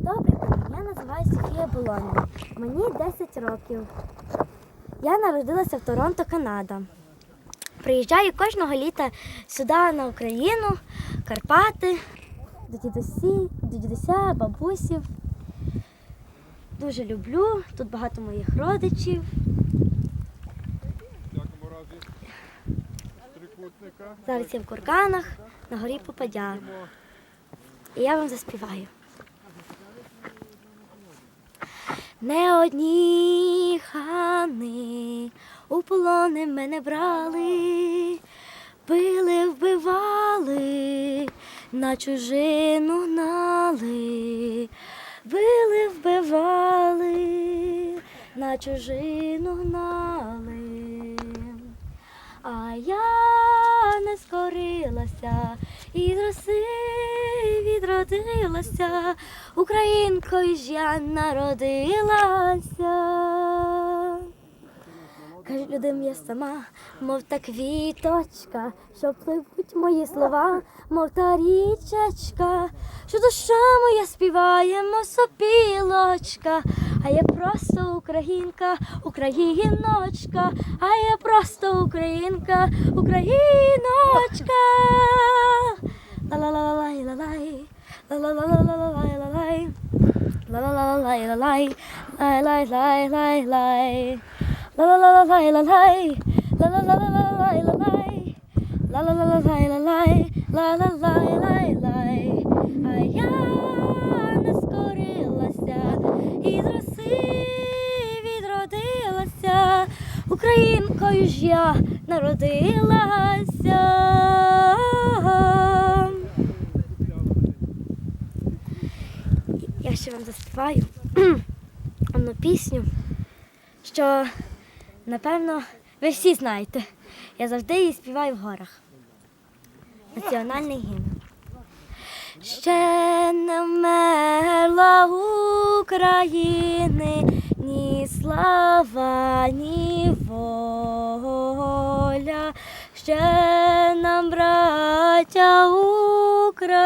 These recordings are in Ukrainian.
Добрий день, я називаюся Софія Болонна. Мені 10 років. Я народилася в Торонто, Канада. Приїжджаю кожного літа сюди на Україну, Карпати, до дідусі, до дідуся, бабусів. Дуже люблю. Тут багато моїх родичів. Зараз я в Курканах на горі Попадя. І я вам заспіваю. Не одні хани у полони мене брали, били, вбивали, на чужину гнали, били, вбивали, на чужину гнали. Скорилася і роси відродилася, українкою ж я народилася. Каже, людям я сама, мов та квіточка, що пливуть мої слова, мов та річечка, що душа моя співає, мов сопілочка, а я просто українка, україночка, а я просто українка, україночка. Ла-ла-ла-лай, лалай, ла-ла-ла-лай, лалай, ла-ла-ла-лай, лалай, лай, лай, лай, лай, ла-ла-ла-лай, лалай, ла-ла-ла-лай, лалай, ла-ла-ла-лай, лалай, ла-ла-лай, лай, лай. Українкою ж я народилася. Я ще вам заспіваю одну пісню що напевно ви всі знаєте. Я завжди її співаю в горах. Національний гімн. Ще не вмерла України ні слава, ні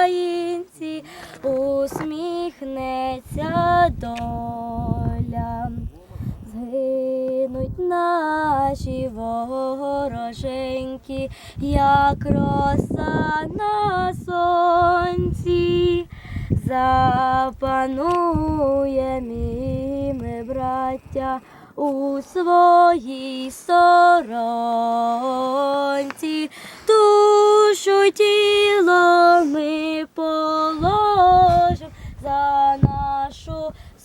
українці, усміхнеться доля. Згинуть наші вороженьки, як роса на сонці, запануєм і ми, браття, у своїй сторонці, душу тіло ми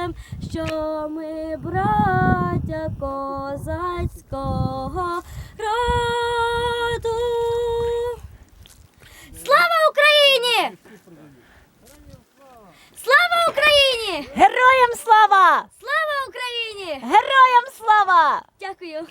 скажем, що ми браття козацького роду. Слава Україні! Слава Україні! Героям слава! Слава Україні! Героям слава! Дякую.